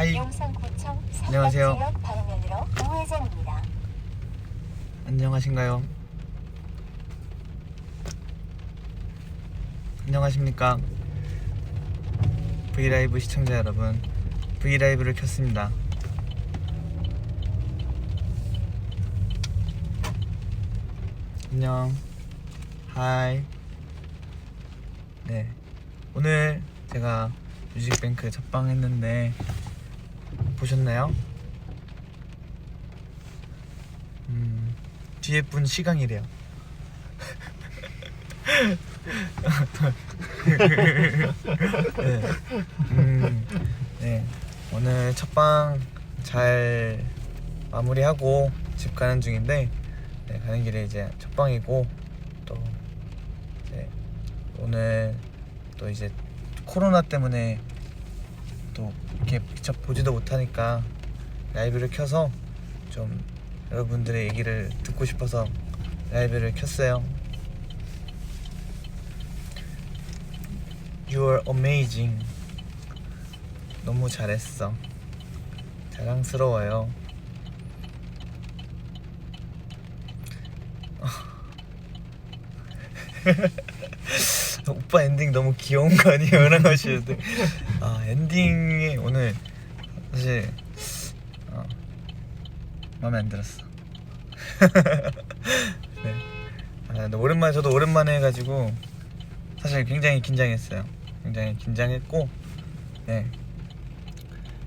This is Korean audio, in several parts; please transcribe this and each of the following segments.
하이 안녕하세요. 삼각지역 방면으로 우회전입니다. 안녕하신가요? 안녕하십니까? 브이라이브 시청자 여러분 브이라이브를 켰습니다 안녕 하이 네 오늘 제가 뮤직뱅크 첫방 했는데 보셨나요? 음, 뒤에 분 시강이래요. 네. 음, 네. 오늘 첫방 잘 마무리하고 집 가는 중인데 네, 가는 길에 이제 첫방이고 또 이제 오늘 또 이제 코로나 때문에 또 이렇게 직접 보지도 못하니까 라이브를 켜서 좀 여러분들의 얘기를 듣고 싶어서 라이브를 켰어요. You are amazing. 너무 잘했어. 자랑스러워요. 오빠 엔딩 너무 귀여운 거 아니에요? 라고 하시는데 아 엔딩이 오늘 사실 어, 마음에 안 들었어 네. 아, 근데 오랜만에 저도 오랜만에 해가지고 사실 굉장히 긴장했어요 굉장히 긴장했고 네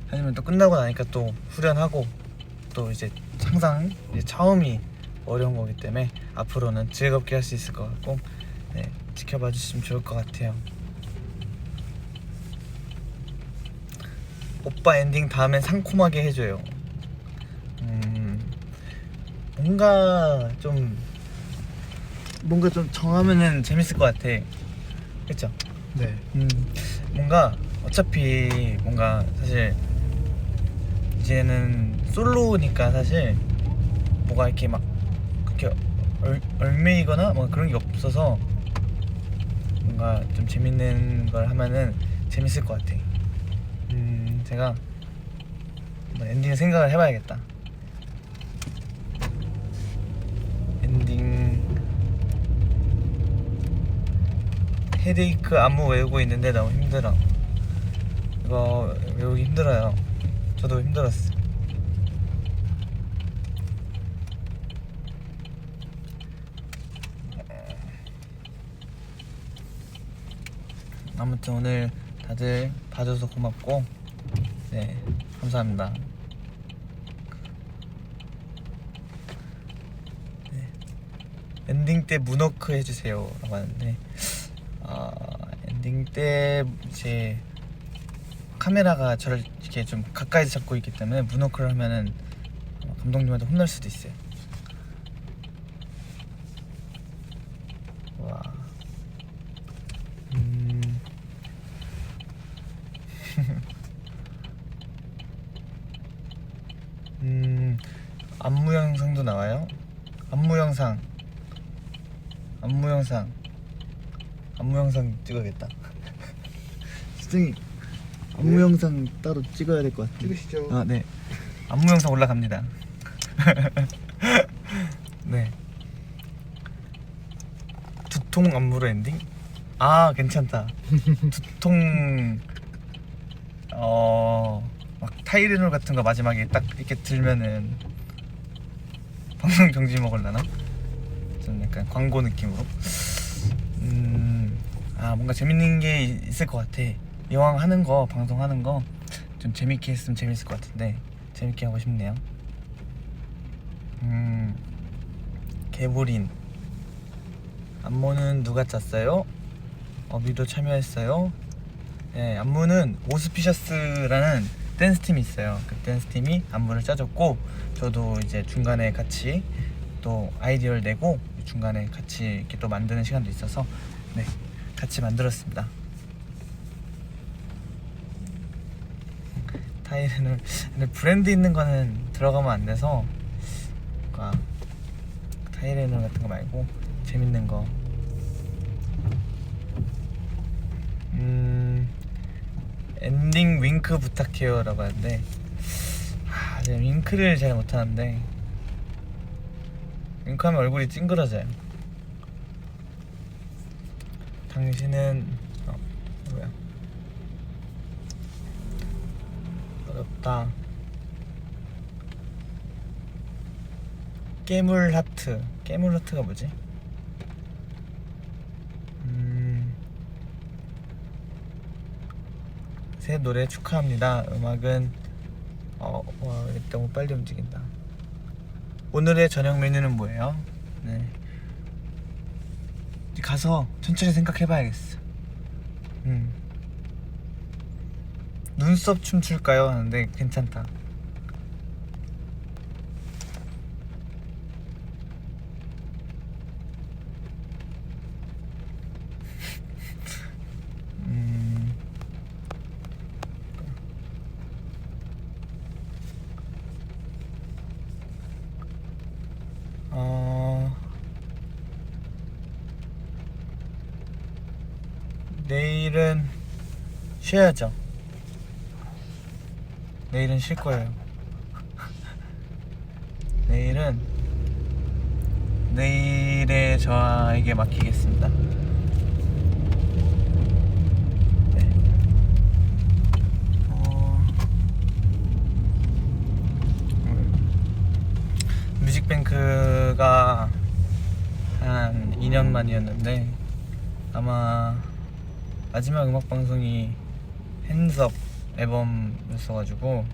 하지만 또 끝나고 나니까 또 후련하고 또 이제 항상 이제 처음이 어려운 거기 때문에 앞으로는 즐겁게 할 수 있을 것 같고 네, 지켜봐 주시면 좋을 것 같아요. 오빠 엔딩 다음엔 상콤하게 해줘요. 음, 뭔가 좀 뭔가 좀 정하면은 재밌을 것 같아. 그렇죠? 네. 음, 뭔가 어차피 뭔가 사실 이제는 솔로니까 사실 뭐가 이렇게 막 그렇게 얼, 얼매이거나 뭐 그런 게 없어서 뭔가 좀 재밌는 걸 하면은 재밌을 것 같아. 음, 제가 엔딩 생각을 해봐야겠다. 엔딩 헤데이크 안무 외우고 있는데 너무 힘들어. 이거 외우기 힘들어요. 저도 힘들었어. 아무튼 오늘 다들 봐줘서 고맙고 네 감사합니다. 네, 엔딩 때 문워크 해주세요라고 하는데 아 엔딩 때 이제 카메라가 저를 이렇게 좀 가까이서 잡고 있기 때문에 문워크를 하면은 감독님한테 혼날 수도 있어요. 안무 영상도 나와요? 안무 영상. 안무 영상. 안무 영상 찍어야겠다. 수정이 안무 영상 따로 찍어야 될 것 같아. 찍으시죠. 아, 네. 안무 영상 올라갑니다. 네. 두통 안무로 엔딩? 아, 괜찮다. 두통 어, 막 타이레놀 같은 거 마지막에 딱 이렇게 들면은 방송 정지 먹을라나? 좀 약간 광고 느낌으로. 음, 아 뭔가 재밌는 게 있을 것 같아. 이왕 하는 거 방송하는 거 좀 재밌게 했으면 재밌을 것 같은데 재밌게 하고 싶네요. 음, 개보린 안무는 누가 짰어요? 어비도 참여했어요. 네, 안무는 오스피셔스라는 댄스 팀이 있어요. 그 댄스 팀이 안무를 짜줬고 저도 이제 중간에 같이 또 아이디어를 내고 중간에 같이 이렇게 또 만드는 시간도 있어서 네 같이 만들었습니다. 타이레놀 근데 브랜드 있는 거는 들어가면 안 돼서 그러니까 타이레놀 같은 거 말고 재밌는 거. 음 엔딩 윙크 부탁해요 라고 하는데 아, 제가 윙크를 잘 못하는데 윙크하면 얼굴이 찡그러져요. 당신은 어 뭐야 어렵다. 깨물 하트 깨물 하트가 뭐지? 음. 새 노래 축하합니다. 음악은 어, 와, 이거 너무 빨리 움직인다. 오늘의 저녁 메뉴는 뭐예요? 네. 가서 천천히 생각해봐야겠어. 음. 눈썹 춤출까요? 하는데 괜찮다. 음. 어. 내일은 쉬어야죠. 내일은 쉴 거예요. 내일은 내일의 저에게 맡기겠습니다. 네. 어, 뮤직뱅크가 한 2년 만이었는데 아마 마지막 음악 방송이 핸즈업 앨범이었어가지고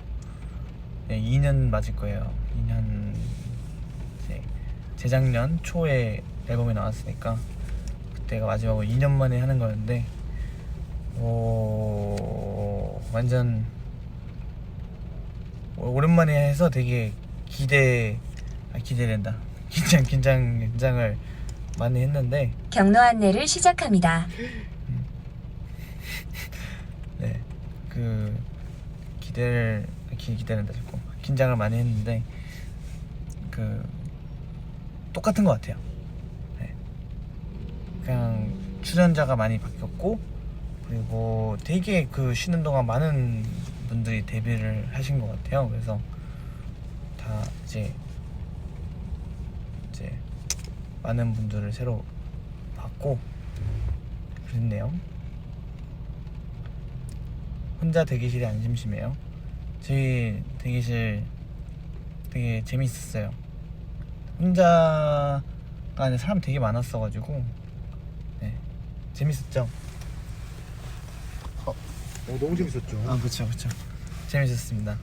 네, 2년 맞을 거예요. 2년 이제 재작년 초에 앨범이 나왔으니까 그때가 마지막으로 2년 만에 하는 거였는데 오 완전 오랜만에 해서 되게 기대 아, 기대된다 긴장 긴장 긴장을 많이 했는데 경로 안내를 시작합니다. 네, 그 기대를 기, 기대된다 자꾸 긴장을 많이 했는데 그 똑같은 것 같아요. 네. 그냥 출연자가 많이 바뀌었고 그리고 되게 그 쉬는 동안 많은 분들이 데뷔를 하신 것 같아요. 그래서 다 이제 이제 많은 분들을 새로 봤고 그랬네요. 혼자 대기실이 안 심심해요. 저희 대기실 되게 재밌었어요. 혼자가 아니라 사람 되게 많았어가지고 네 재밌었죠. 어, 너무 재밌었죠. 아 그쵸 그쵸 재밌었습니다.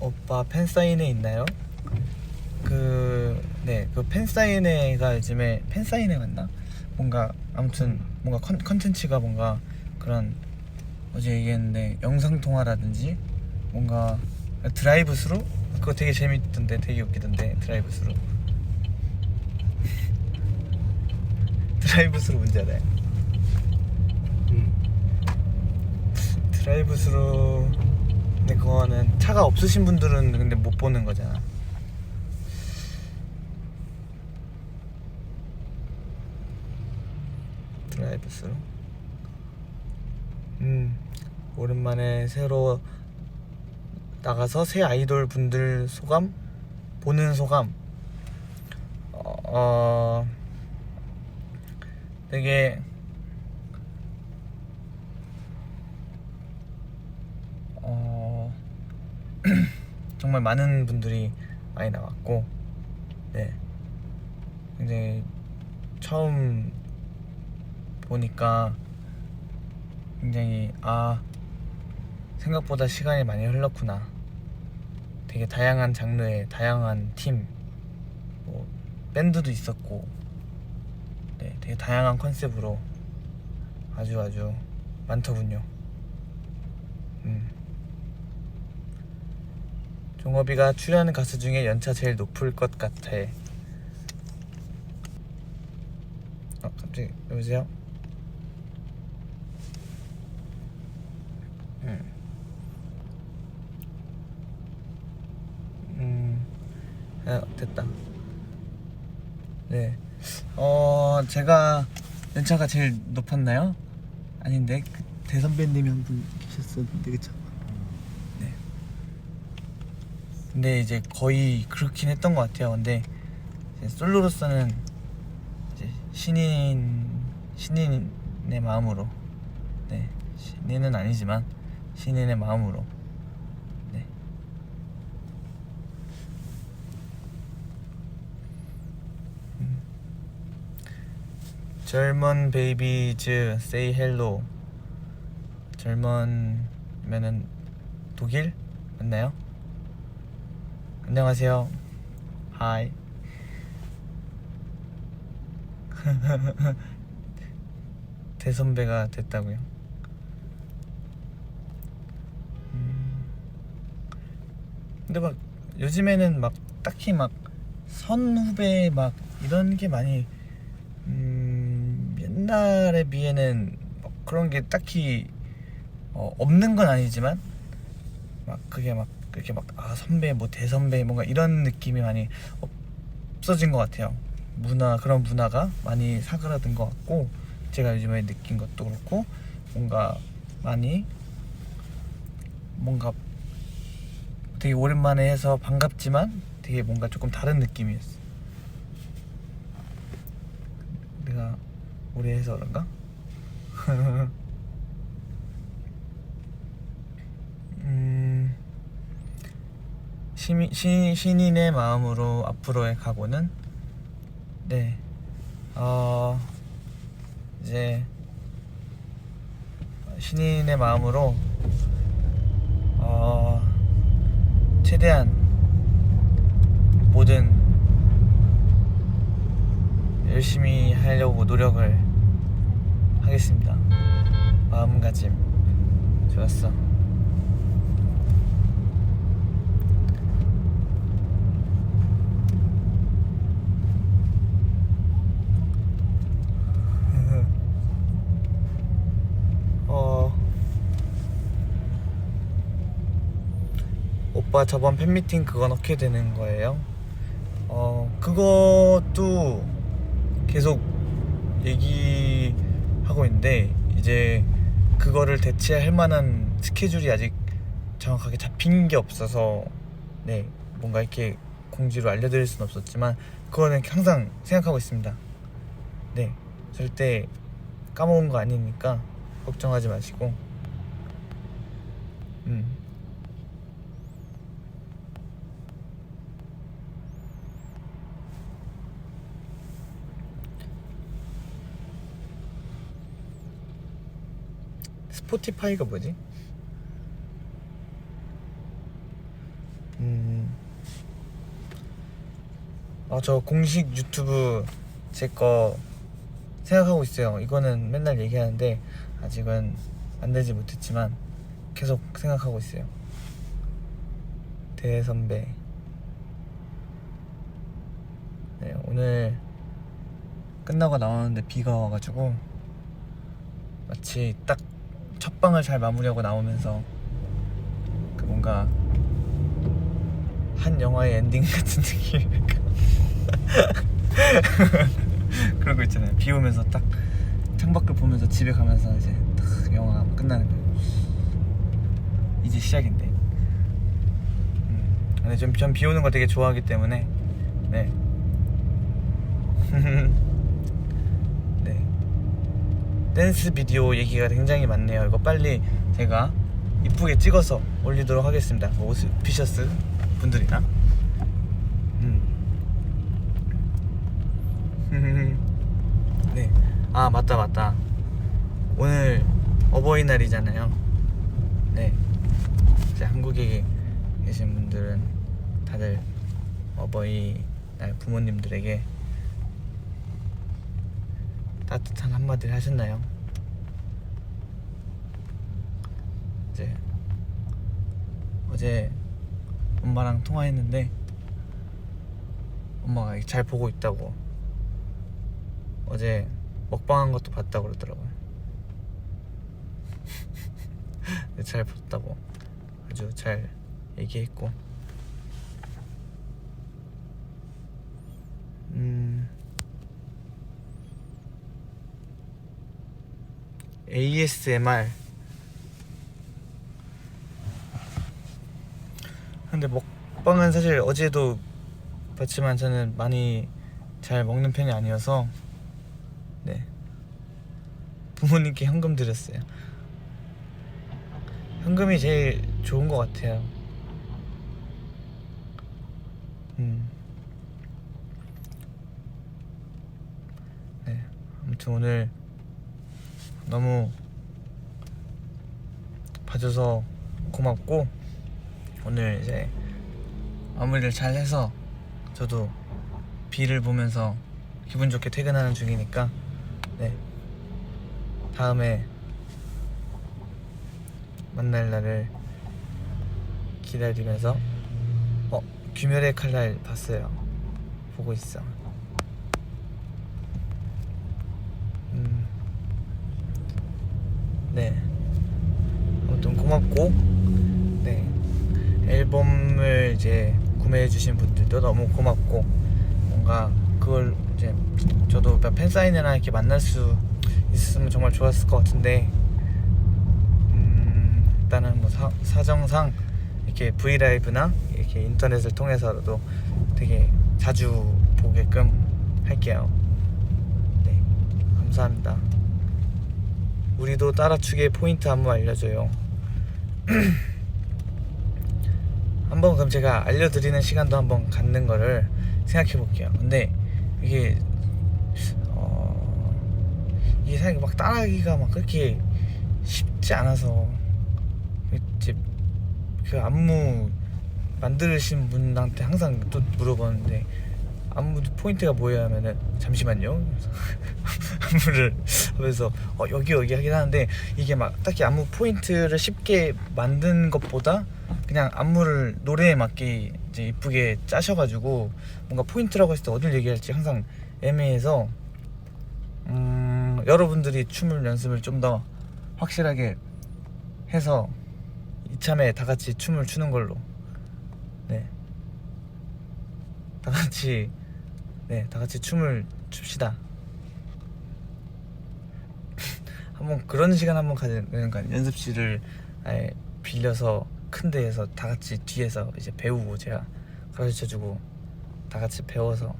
오빠 팬 사인회 있나요? 그, 네, 그 팬 사인회가 요즘에 팬 사인회 맞나? 뭔가, 아무튼, 뭔가 컨, 컨텐츠가 뭔가 그런, 어제 얘기했는데, 영상 통화라든지, 뭔가, 드라이브 스루? 그거 되게 재밌던데, 되게 웃기던데, 드라이브 스루. 드라이브 스루 뭔지 알아요? 음. 드라이브 스루 근데 그거는 차가 없으신 분들은 근데 못 보는 거잖아 스루 음 오랜만에 새로 나가서 새 아이돌 분들 소감? 보는 소감? 어, 어 되게 어, 정말 많은 분들이 많이 나왔고, 네. 굉장히 처음 보니까 굉장히, 아, 생각보다 시간이 많이 흘렀구나. 되게 다양한 장르의 다양한 팀, 뭐, 밴드도 있었고, 네, 되게 다양한 컨셉으로 아주 아주 많더군요. 음. 종업이가 출연하는 가수 중에 연차 제일 높을 것 같아. 어, 갑자기 여보세요? 음. 음. 아, 됐다. 네. 어, 제가 연차가 제일 높았나요? 아닌데 그 대선배님이 한 분 계셨었는데 그쵸? 네. 근데 이제 거의 그렇긴 했던 것 같아요. 근데 이제 솔로로서는 이제 신인 신인의 마음으로 네 신인은 아니지만 신인의 마음으로 네. 음. 젊은 베이비즈 say hello 젊은면은 독일 맞나요? 안녕하세요. 하이. 대선배가 됐다고요? 음. 근데 막 요즘에는 막 딱히 막 선후배 막 이런 게 많이 음, 옛날에 비해는 뭐 그런 게 딱히 어, 없는 건 아니지만 막 그게 막 그렇게 막 아 선배 뭐 대선배 뭔가 이런 느낌이 많이 없어진 것 같아요. 문화 그런 문화가 많이 사그라든 것 같고 제가 요즘에 느낀 것도 그렇고 뭔가 많이 뭔가 되게 오랜만에 해서 반갑지만 되게 뭔가 조금 다른 느낌이었어. 내가 오래 해서 그런가? 음, 시민, 시, 신인의 마음으로 앞으로의 각오는 네, 어, 이제 신인의 마음으로 어, 최대한 모든 열심히 하려고 노력을 하겠습니다. 마음가짐 좋았어. 어 오빠 저번 팬미팅 그건 어떻게 되는 거예요? 어 그것도 계속 얘기 하고 있는데 이제 그거를 대체할 만한 스케줄이 아직 정확하게 잡힌 게 없어서 네 뭔가 이렇게 공지로 알려드릴 수는 없었지만 그거는 항상 생각하고 있습니다. 네 절대 까먹은 거 아니니까 걱정하지 마시고 음. 스포티파이가 뭐지? 음. 아, 저 공식 유튜브 제 거 생각하고 있어요. 이거는 맨날 얘기하는데 아직은 만들지 못했지만 계속 생각하고 있어요. 대선배. 네, 오늘 끝나고 나오는데 비가 와가지고 마치 딱 첫 방을 잘 마무리하고 나오면서 그 뭔가 한 영화의 엔딩 같은 느낌이랄까 그런 거 있잖아요. 비 오면서 딱 창밖을 보면서 집에 가면서 이제 딱 영화가 끝나는 거예요. 이제 시작인데. 음, 근데 좀, 전 비 오는 거 되게 좋아하기 때문에 네 네. 댄스 비디오 얘기가 굉장히 많네요. 이거 빨리 제가 이쁘게 찍어서 올리도록 하겠습니다. 뭐 오스 피셔스 분들이나. 음. 네. 아 맞다 맞다. 오늘 어버이날이잖아요. 네. 이제 한국에 계신 분들은 다들 어버이날 부모님들에게 따뜻한 한마디를 하셨나요? 이제 어제 엄마랑 통화했는데 엄마가 잘 보고 있다고 어제 먹방한 것도 봤다고 그러더라고요 네, 잘 봤다고 아주 잘 얘기했고 음 ASMR 근데 먹방은 사실 어제도 봤지만 저는 많이 잘 먹는 편이 아니어서 네. 부모님께 현금 드렸어요. 현금이 제일 좋은 것 같아요. 음. 네. 아무튼 오늘 너무 봐줘서 고맙고 오늘 이제 마무리를 잘 해서 저도 비를 보면서 기분 좋게 퇴근하는 중이니까 네. 다음에 만날 날을 기다리면서 어 귀멸의 칼날 봤어요. 보고 있어 음. 네 아무튼 고맙고 네 앨범을 이제 구매해 주신 분들도 너무 고맙고 뭔가 그걸 이제 저도 팬 사인회나 이렇게 만날 수 있었으면 정말 좋았을 것 같은데 음, 일단은 뭐 사, 사정상 이렇게 V 라이브나 이렇게 인터넷을 통해서라도 되게 자주 보게끔 할게요. 네, 감사합니다. 우리도 따라추기의 포인트 한번 알려줘요. 한번 그럼 제가 알려드리는 시간도 한번 갖는 거를 생각해 볼게요. 근데 이게 어 이게 사실 막 따라하기가 막 그렇게 쉽지 않아서 이제 그 안무 만드신 분한테 항상 또 물어보는데 안무 포인트가 뭐예요? 하면은 잠시만요. 안무를 하면서 어 여기 여기 하긴 하는데 이게 막 딱히 안무 포인트를 쉽게 만든 것보다 그냥 안무를 노래에 맞게 이제 이쁘게 짜셔가지고 뭔가 포인트라고 했을 때 어딜 얘기할지 항상 애매해서 음 여러분들이 춤을 연습을 좀 더 확실하게 해서 이참에 다 같이 춤을 추는 걸로. 네. 다 같이 네, 다 같이 춤을 춥시다. 한번 그런 시간 한번 가지는 거 아니에요? 연습실을 아예 빌려서 큰 데에서 다 같이 뒤에서 이제 배우고 제가 가르쳐 주고 다 같이 배워서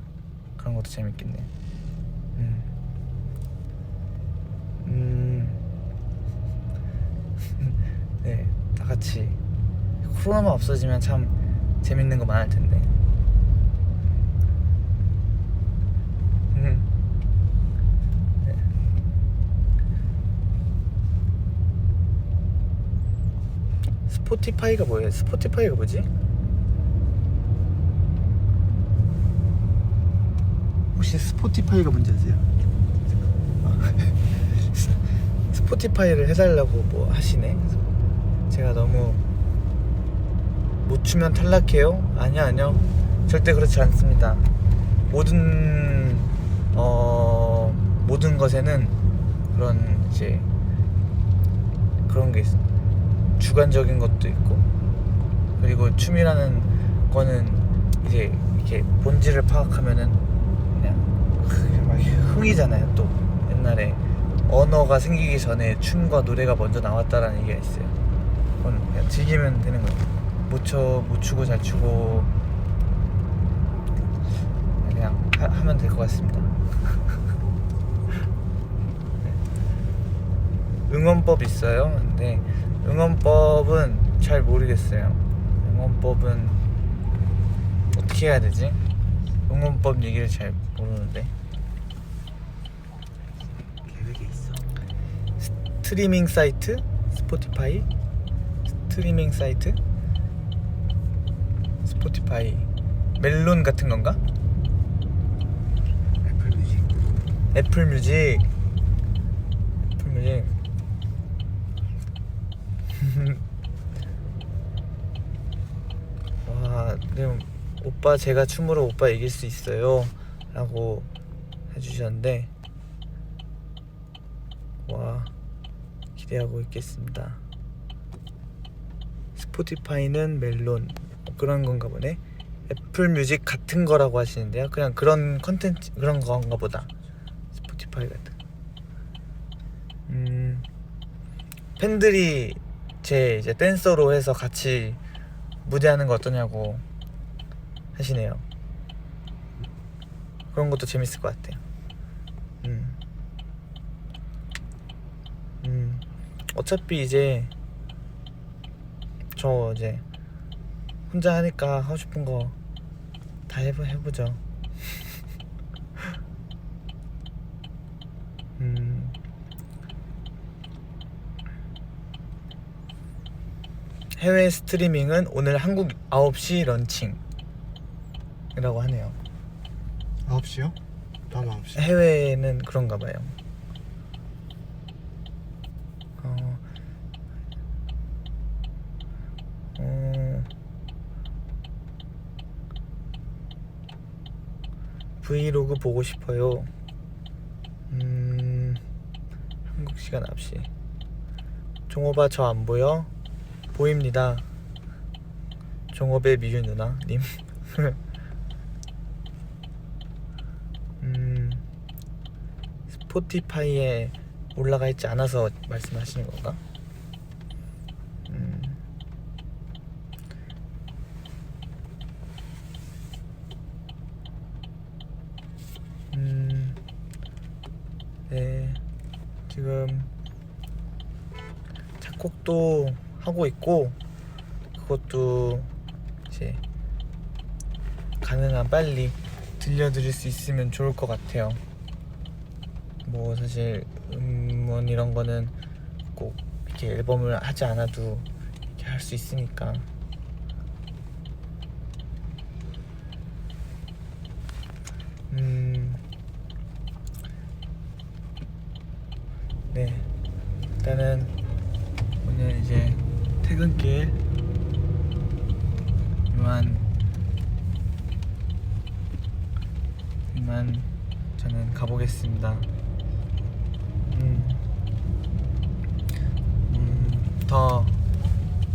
그런 것도 재밌겠네. 음. 음. 네, 다 같이 코로나만 없어지면 참 재밌는 거 많을 텐데. 음. 네. 스포티파이가 뭐예요? 스포티파이가 뭐지? 혹시 스포티파이가 뭔지 아세요? 아, 스포티파이를 해달라고 뭐 하시네. 제가 너무 못 추면 탈락해요? 아니요 아니요 절대 그렇지 않습니다. 모든 어 모든 것에는 그런 이제 그런 게 있어. 주관적인 것도 있고 그리고 춤이라는 거는 이제 이렇게 본질을 파악하면은 그냥 막 흥이잖아요. 또 옛날에 언어가 생기기 전에 춤과 노래가 먼저 나왔다라는 얘기가 있어요. 그건 그냥 즐기면 되는 거예요. 못 춰, 못 추고 잘 추고 그냥 하, 하면 될 것 같습니다. 네. 응원법 있어요. 근데 응원법은 잘 모르겠어요. 응원법은 어떻게 해야 되지? 응원법 얘기를 잘 모르는데. 계획에 있어. 스트리밍 사이트? 스포티파이? 스트리밍 사이트? 스포티파이 멜론 같은 건가? 애플 뮤직. 애플 뮤직 애플 뮤직 와 지금 오빠 제가 춤으로 오빠 이길 수 있어요. 라고 해주셨는데 와 기대하고 있겠습니다. 스포티파이는 멜론 그런 건가 보네. 애플 뮤직 같은 거라고 하시는데요. 그냥 그런 컨텐츠 그런 건가 보다. 스포티파이 같은. 음 팬들이 제 이제 댄서로 해서 같이 무대하는 거 어떠냐고 하시네요. 그런 것도 재밌을 것 같아요. 음. 음. 어차피 이제 저 이제 혼자 하니까 하고 싶은 거 다 해보, 해보죠. 음. 해외 스트리밍은 오늘 한국 9시 런칭이라고 하네요. 9시요? 밤 9시 해외는 그런가 봐요. 어, 어, 브이로그 보고 싶어요. 음, 한국 시간 9시. 종호바 저 안 보여? 보입니다. 종호배 미유 누나님. 음, 스포티파이에 올라가 있지 않아서 말씀하시는 건가? 음. 음, 네, 하고 있고 그것도 이제 가능한 빨리 들려드릴 수 있으면 좋을 것 같아요. 뭐 사실 음원 이런 거는 꼭 이렇게 앨범을 하지 않아도 이렇게 할 수 있으니까. 음, 네, 일단은 오늘 이제 퇴근길 이만 이만 저는 가보겠습니다. 음, 음, 더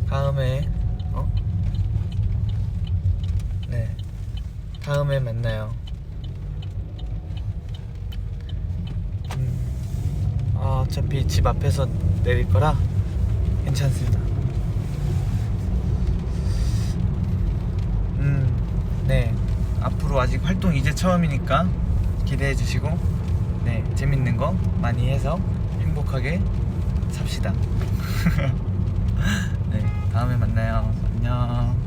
다음에 어? 네, 다음에 만나요. 음, 아, 어차피 집 앞에서 내릴 거라 괜찮습니다. 음, 네. 앞으로 아직 활동 이제 처음이니까 기대해 주시고, 네. 재밌는 거 많이 해서 행복하게 삽시다. 네. 다음에 만나요. 안녕.